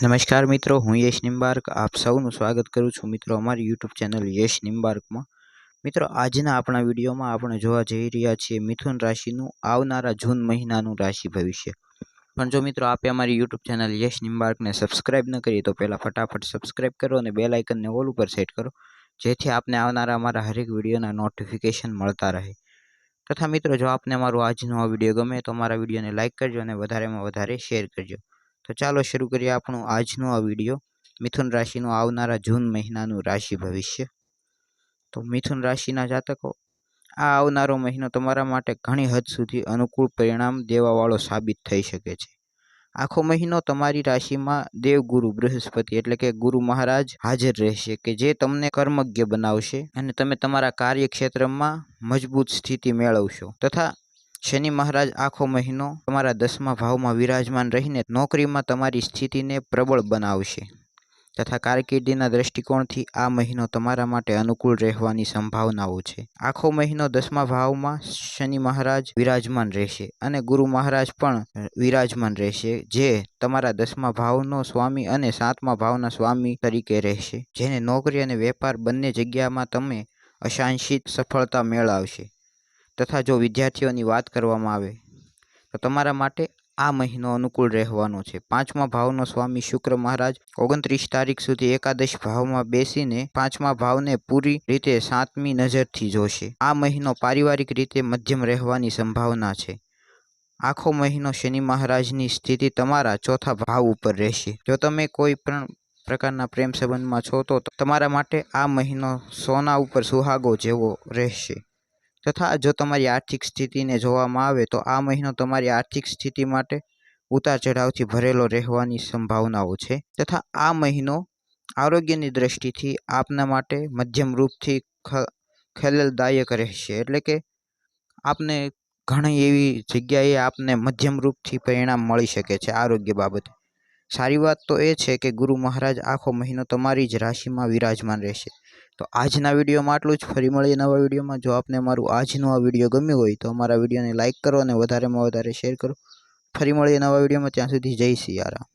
નમસ્કાર મિત્રો, હું યશ નિમ્બાર્ક આપ સૌનું સ્વાગત કરું છું મિત્રો અમારી યુટ્યુબ ચેનલ યશ નિમ્બાર્કમાં મિત્રો, આજના આપણા વિડીયોમાં આપણે જોવા જઈ રહ્યા છીએ મિથુન રાશિનું આવનારા જૂન મહિનાનું રાશિ ભવિષ્ય. પણ જો મિત્રો આપે અમારી યુટ્યુબ ચેનલ યશ નિમ્બાર્કને સબસ્ક્રાઇબ ન કરી તો પહેલાં ફટાફટ સબસ્ક્રાઇબ કરો અને બેલ આઇકનને ઓલ ઉપર સેટ કરો, જેથી આપને આવનારા અમારા હરેક વિડીયોના નોટિફિકેશન મળતા રહે. તથા મિત્રો, જો આપને અમારો આજનો આ વીડિયો ગમે તો અમારા વિડીયોને લાઇક કરજો અને વધારેમાં વધારે શેર કરજો. તો ચાલો શરૂ કરીએ આપણો આજનો આ વીડિયો. મિથુન રાશિનું આવનારા જૂન મહિનાનું રાશિ ભવિષ્ય. તો મિથુન રાશિના જાતકો, આ આવનારો મહિનો તમારા માટે ઘણી હદ સુધી અનુકૂળ પરિણામ દેવાવાળો સાબિત થઈ શકે છે. આખો મહિનો તમારી રાશિમાં દેવગુરુ, બૃહસ્પતિ એટલે કે ગુરુ મહારાજ હાજર રહેશે કે જે તમને કર્મજ્ઞ બનાવશે અને તમે તમારા કાર્યક્ષેત્રમાં મજબૂત સ્થિતિ મેળવશો તથા શનિ મહારાજ આખો મહિનો તમારા દસમા ભાવમાં વિરાજમાન રહીને નોકરીમાં તમારી સ્થિતિને પ્રબળ બનાવશે તથા કારકિર્દીના દ્રષ્ટિકોણથી આ મહિનો તમારા માટે અનુકૂળ રહેવાની સંભાવનાઓ છે. આખો મહિનો દસમા ભાવમાં શનિ મહારાજ વિરાજમાન રહેશે અને ગુરુ મહારાજ પણ વિરાજમાન રહેશે જે તમારા દસમા ભાવનો સ્વામી અને સાતમા ભાવના સ્વામી તરીકે રહેશે, જેને નોકરી અને વેપાર બંને જગ્યામાં તમે અશાંશિત સફળતા મેળવશે. તથા જો વિદ્યાર્થીઓની વાત કરવામાં આવે, તો તમારા માટે આ મહિનો અનુકૂળ રહેવાનો છે. પાંચમા ભાવનો સ્વામી શુક્ર મહારાજ ઓગણત્રીસ તારીખ સુધી એકાદશ ભાવમાં બેસીને પાંચમા ભાવને પૂરી રીતે સાતમી નજરથી જોશે. આ મહિનો પારિવારિક રીતે મધ્યમ રહેવાની સંભાવના છે. આખો મહિનો શનિ મહારાજની સ્થિતિ તમારા ચોથા ભાવ ઉપર રહેશે. જો તમે કોઈ પણ પ્રકારના પ્રેમ સંબંધમાં છો, તો તમારા માટે આ મહિનો સોના ઉપર સુહાગો જેવો રહેશે. તથા જો તમારી આર્થિક સ્થિતિને જોવામાં આવે તો આ મહિનો તમારી આર્થિક સ્થિતિ માટે ઉતાર ચઢાવથી ભરેલો રહેવાની સંભાવનાઓ છે. તથા આ મહિનો આરોગ્યની દ્રષ્ટિથી આપના માટે મધ્યમ રૂપથી ખેલલદાયક રહેશે. એટલે કે આપને ઘણી એવી જગ્યાએ આપને મધ્યમ રૂપથી પરિણામ મળી શકે છે આરોગ્ય બાબતે. સારી વાત તો એ છે કે ગુરુ મહારાજ આખો મહિનો તમારી જ રાશિમાં વિરાજમાન રહેશે. તો આજના વિડીયોમાં આટલું જ. ફરી મળીએ નવા વિડીયોમાં. જો આપને મારું આજનો આ વીડિયો ગમ્યો હોય તો અમારા વિડીયોને લાઇક કરો અને વધારેમાં વધારે શેર કરો. ફરી મળીએ નવા વિડીયોમાં. ત્યાં સુધી જય સિયારામ